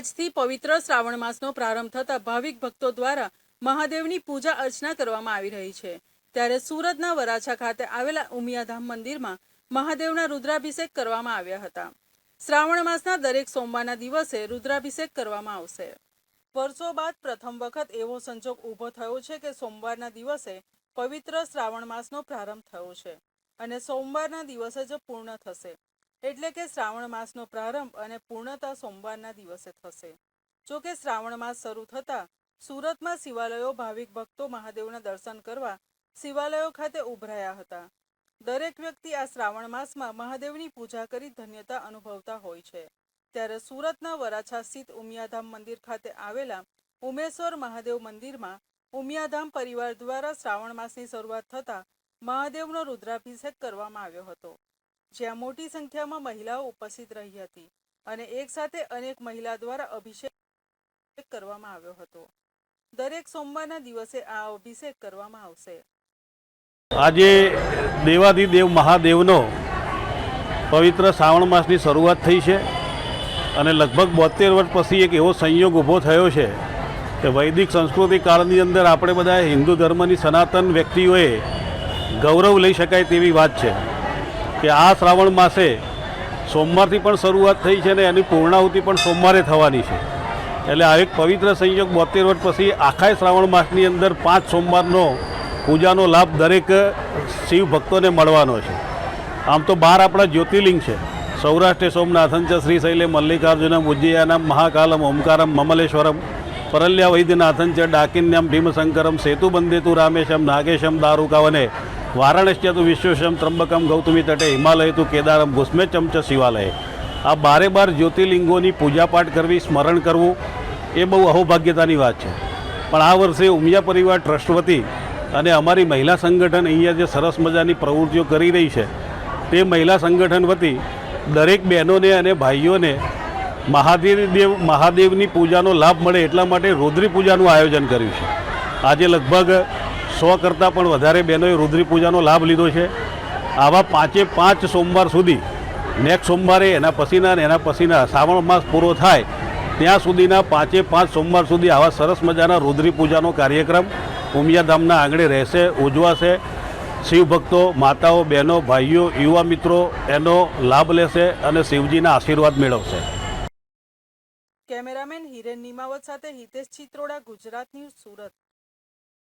આજથી પવિત્ર શ્રાવણ માસનો પ્રારંભ થતા ભાવિક ભક્તો દ્વારા મહાદેવની પૂજા અર્ચના કરવામાં આવી રહી છે. ત્યારે સુરતના વરાછા ખાતે આવેલા ઉમિયાધામ મંદિરમાં મહાદેવના રુદ્રાભિષેક કરવામાં આવ્યા હતા. શ્રાવણ માસના દરેક સોમવારના દિવસે રુદ્રાભિષેક કરવામાં આવશે. વર્ષો બાદ પ્રથમ વખત એવો સંજોગ ઊભો થયો છે કે સોમવારના દિવસે પવિત્ર શ્રાવણ માસનો પ્રારંભ થયો છે અને સોમવારના દિવસે જ પૂર્ણ થશે. એટલે કે શ્રાવણ માસનો પ્રારંભ અને પૂર્ણતા સોમવારના દિવસે થશે. જો કે શ્રાવણ માસ શરૂ થતાં સુરતમાં શિવાલયો ભાવિક ભક્તો મહાદેવના દર્શન કરવા શિવાલયો ખાતે ઉભરાયા હતા. દરેક વ્યક્તિ આ શ્રાવણ માસમાં મહાદેવની પૂજા કરી ધન્યતા અનુભવતા હોય છે. ત્યારે સુરતના વરાછા સ્થિત ઉમિયાધામ મંદિર ખાતે આવેલા ઉમેશ્વર મહાદેવ મંદિરમાં ઉમિયાધામ પરિવાર દ્વારા શ્રાવણ માસની શરૂઆત થતાં મહાદેવનો રુદ્રાભિષેક કરવામાં આવ્યો હતો. જ્યાં મોટી સંખ્યામાં મહિલાઓ ઉપસ્થિત રહી હતી અને એક સાથે અનેક મહિલા દ્વારા અભિષેક કરવામાં આવ્યો હતો. દરેક સોમવારના દિવસે આ અભિષેક કરવામાં આવશે. આજે દેવાદિદેવ મહાદેવનો પવિત્ર શ્રાવણ માસની શરૂઆત થઈ છે અને લગભગ બોતેર વર્ષ પછી એક એવો સંયોગ ઊભો થયો છે કે વૈદિક સંસ્કૃતિ કાળની અંદર આપણે બધા હિન્દુ ધર્મની સનાતન વ્યક્તિઓએ ગૌરવ લઈ શકાય તેવી વાત છે. કે આ શ્રાવણ માસે સોમવારથી પણ શરૂઆત થઈ છે ને એની પૂર્ણાહુતિ પણ સોમવારે થવાની છે. એટલે આ એક પવિત્ર સંયોગ બોતેર વર્ષ પછી આખા શ્રાવણ માસની અંદર પાંચ સોમવારનો પૂજાનો લાભ દરેક શિવ ભક્તોને મળવાનો છે. આમ તો બાર આપણા જ્યોતિર્લિંગ છે. સૌરાષ્ટ્રે સોમનાથન શ્રી શૈલે મલ્લિકાર્જુનમ, ઉજ્જયાનમ, મહાકાલમ, ઓમકારમ, મમલેશ્વરમ, પરલ્યા વૈદ્યનાથંચ ડાકિન્યમ, ભીમશંકરમ, સેતુબંધેતુ રામેશમ નાગેશમ દારુકાવને વારાણસ્ય તુ વિશ્વેશમ ત્રંબકમ ગૌતમી તટે, હિમાલય તું કેદારમ ભૂસ્મેચમ ચ શિવાલય. આ બારે બાર જ્યોતિર્લિંગોની પૂજાપાઠ કરવી, સ્મરણ કરવું, એ બહુ અહોભાગ્યતાની વાત છે. પણ આ વર્ષે ઉમિયા પરિવાર ટ્રસ્ટ વતી અને અમારી મહિલા સંગઠન અહીંયા જે સરસ મજાની પ્રવૃત્તિઓ કરી રહી છે, તે મહિલા સંગઠન વતી દરેક બહેનોને અને ભાઈઓને મહાદેવ મહાદેવની પૂજાનો લાભ મળે એટલા માટે રુદ્રી પૂજાનું આયોજન કર્યું છે. આજે લગભગ સો કરતાં પણ વધારે બહેનોએ રુદ્રી પૂજાનો લાભ લીધો છે. આવા પાંચે પાંચ સોમવાર સુધી, નેક્સ્ટ સોમવારે એના પસીના અને એના પસીના શ્રાવણ માસ પૂરો થાય, ત્યાં સુધીના પાંચે પાંચ સોમવાર સુધી આવા સરસ મજાના રુદ્રી પૂજાનો કાર્યક્રમ ઉમિયાધામના આંગણે રહેશે, ઉજવાશે. શિવભક્તો, માતાઓ, બહેનો, ભાઈઓ, યુવા મિત્રો એનો લાભ લેશે અને શિવજીના આશીર્વાદ મેળવશે. કેમેરામેન હિરેન નિમાવત સાથે હિતેશ ચિત્રોડા, ગુજરાત ન્યૂઝ સુરત.